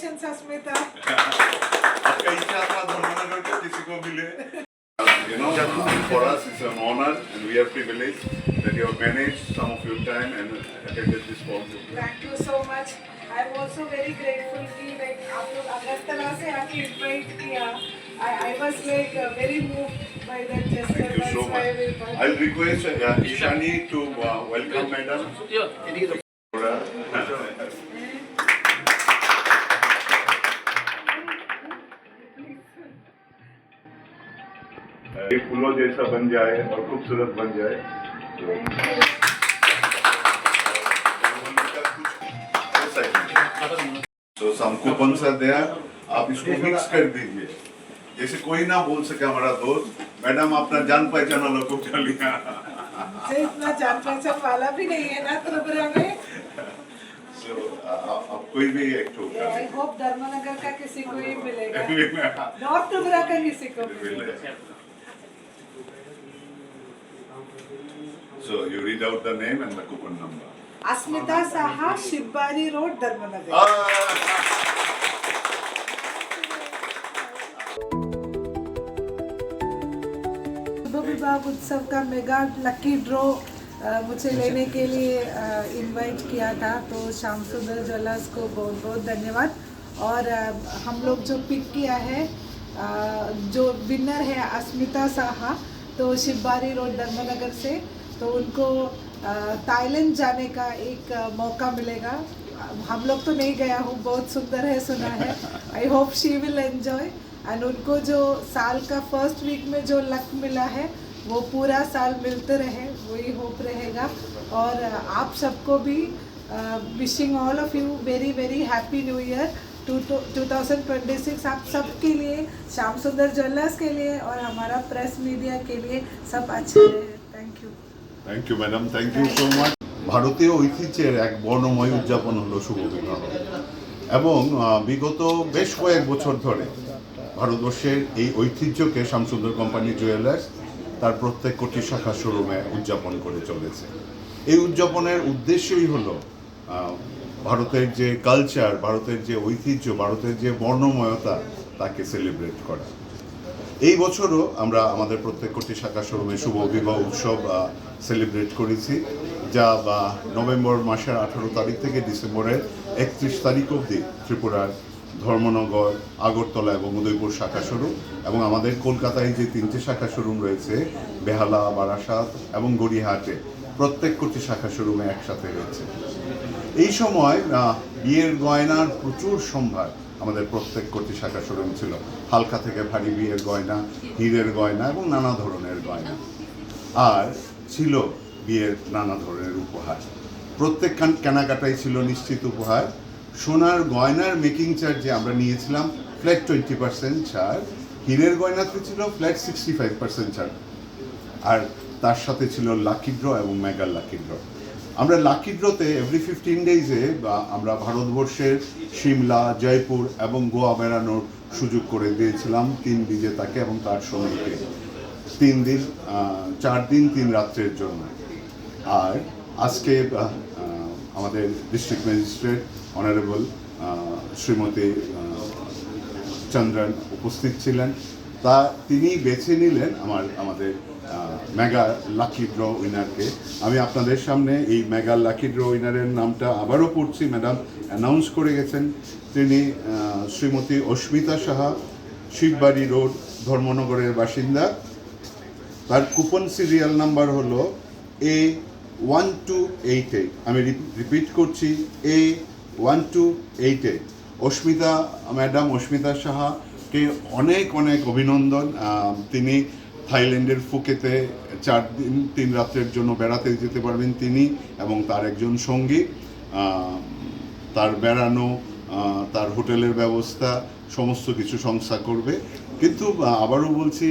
Question अस्मिता आपका इच्छा था धर्मनगर को किसी को मिले You know, for us it's an honor and we are privileged that you have managed some of your time and attended this forum. Thank you so much. I am also very grateful कि like आप लोग अगरतला से आके invite किया। I I was like very move by that gesture thank you so much I request Ishani to welcome madam ये फूलों जैसा बन जाए और खूबसूरत बन जाए तो। तो सम कूपन are आप इसको मिक्स कर दीजिए जैसे कोई ना बोल सके हमारा दोस्त मैडम अपना जान पहचान वालों को क्या लिया इतना जान पहचान वाला भी नहीं है ना त्रिपुरा में. So, आप कोई भी एक उठा I hope धर्मनगर का किसी को ही मिलेगा. नॉर्थ त्रिपुरा का किसी को मिलेगा. So you read out the name and the coupon number. Asmita Saha Shibbari road Dharmanagar. Ah! उत्सव का मेगा लकी ड्रॉ मुझे लेने के लिए इनवाइट किया था तो श्याम सुंदर ज्वेलर्स को बहुत बहुत धन्यवाद और हम लोग जो पिक किया है जो विनर है अस्मिता साहा तो शिवबारी रोड धर्मनगर से तो उनको थाईलैंड जाने का एक मौका मिलेगा। हम लोग तो नहीं गया हूँ, बहुत सुंदर है, सुना है। I hope she will enjoy and उनको जो साल का फ़र्स्ट वीक में जो लक मिला है, वो पूरा साल मिलते रहे, वही होप रहेगा। और आप सबको भी wishing all of you very very happy new year to two thousand twenty six आप सबके लिए, श्याम सुंदर ज्वेलर्स के लिए और हमारा प्रेस मीडिया के लिए सब अच्छे रहे thank you thank you madam thank you so much ভারতীয় ঐতিহ্যের এক বর্ণময় উদযাপন হলো শুভ এবং বিগত বেশ কয়েক বছর ধরে ভারতবর্ষের এই ঐতিহ্যকে শ্যামসুন্দর কোম্পানি জুয়েলার্স তার প্রত্যেক কোটি শাখা শোরুমে উদযাপন করে চলেছে। এই উদযাপনের উদ্দেশ্যই হলো ভারতের যে কালচার ভারতের যে ঐতিহ্য, ভারতের যে বর্ণময়তা তাকে সেলিব্রেট করা। এই বছরও আমরা আমাদের প্রত্যেক কোটি শাখা শোরুমে শুভ বিবাহ উৎসব সেলিব্রেট করেছি, যা, বা, নভেম্বর মাসের আঠারো তারিখ থেকে ডিসেম্বরের একত্রিশ তারিখ অবধি ত্রিপুরার ধর্মনগর, আগরতলা এবং উদয়পুর শাখা শোরুম এবং আমাদের কলকাতায় যে তিনটে শাখা শোরুম রয়েছে, বেহালা, বারাসাত এবং গড়িয়াহাটে প্রত্যেক কোটি শাখা শোরুমে একসাথে রয়েছে। এই সময় বিয়ের গয়নার প্রচুর সম্ভার। আমাদের প্রত্যেক কোটি শাখা শোরুম ছিল। হালকা থেকে ভারী বিয়ের গয়না, হীরের গয়না এবং নানা ধরনের গয়না। আর ছিল বিয়ের নানা ধরনের উপহার। প্রত্যেক কেনাকাটাই ছিল নিশ্চিত উপহার। সোনার গয়নার মেকিং চার্জে আমরা নিয়েছিলাম ফ্ল্যাট টোয়েন্টি পার্সেন্ট ছাড়। হীরের গয়নাতে ছিল ফ্ল্যাট সিক্সটি ফাইভ পার্সেন্ট ছাড়। আর তার সাথে ছিল লাকি ড্র এবং মেগা লাকি ড্র আমরা লাকি ড্রতে এভরি ফিফটিন ডেইজে আমরা ভারতবর্ষের সিমলা, জয়পুর এবং গোয়া বেড়ানোর সুযোগ করে দিয়েছিলাম তিন বিজেতাকে এবং তার সঙ্গীকে তিন দিন চার দিন, তিন রাত্রের জন্য। আর আজকে আমাদের district magistrate honourable Shrimati Chandran উপস্থিত ছিলেন। তা তিনি বেছে নিলেন আমার, আমাদের মেগা লাকি ড্র উইনারকে। আমি আপনাদের সামনে এই মেগা লাকি ড্র উইনারের নামটা আবারও পড়ছি, ম্যাডাম অ্যানাউন্স করে গেছেন। তিনি শ্রীমতী অস্মিতা সাহা, শিববাড়ি রোড, ধর্মনগরের বাসিন্দা। তার কুপন সিরিয়াল নাম্বার হলো A one two eight eight আমি রিপিট করছি A one two eight eight Asmita, madam Asmita সাহাকে অনেক অনেক অভিনন্দন। তিনি থাইল্যান্ডের ফুকেতে চার দিন, তিন রাত্রের জন্য বেড়াতে যেতে পারবেন তিনি এবং তার একজন সঙ্গী। তার বেড়ানো তার হোটেলের ব্যবস্থা, সমস্ত কিছু সংস্থা করবে। কিন্তু আবারও বলছি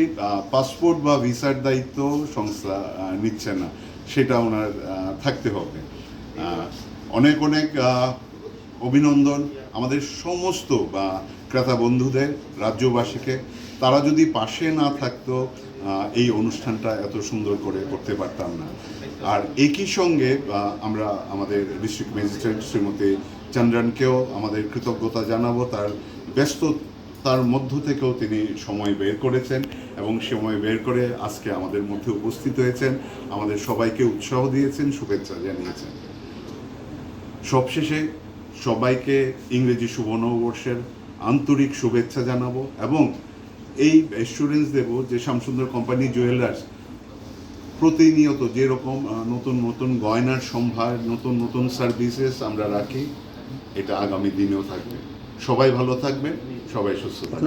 পাসপোর্ট বা ভিসার দায়িত্ব সংস্থা নিচ্ছে না। সেটা ওনার থাকতে হবে। অনেক অনেক অভিনন্দন। আমাদের সমস্ত বা ক্রেতা বন্ধুদের, রাজ্যবাসীকে, তারা যদি পাশে না থাকতো এই অনুষ্ঠানটা এত সুন্দর করে করতে পারতাম না। আর একই সঙ্গে আমরা আমাদের ডিস্ট্রিক্ট ম্যাজিস্ট্রেট শ্রীমতী চন্দ্রনকেও আমাদের কৃতজ্ঞতা জানাব। তার ব্যস্ত তার মধ্য থেকেও তিনি সময় বের করেছেন এবং সময় বের করে আজকে আমাদের মধ্যে উপস্থিত হয়েছেন। আমাদের সবাইকে উৎসাহ দিয়েছেন, শুভেচ্ছা জানিয়েছেন। সবশেষে সবাইকে ইংরেজি শুভ নববর্ষের আন্তরিক শুভেচ্ছা জানাব এবং এই অ্যাসুরেন্স দেব যে শ্যামসুন্দর কোম্পানি জুয়েলার্স প্রতিনিয়ত যেরকম নতুন নতুন গয়নার সম্ভার, নতুন নতুন সার্ভিসেস আমরা রাখি, এটা আগামী দিনেও থাকবে। সবাই ভালো থাকবেন, সবাই সুস্থ থাকবেন।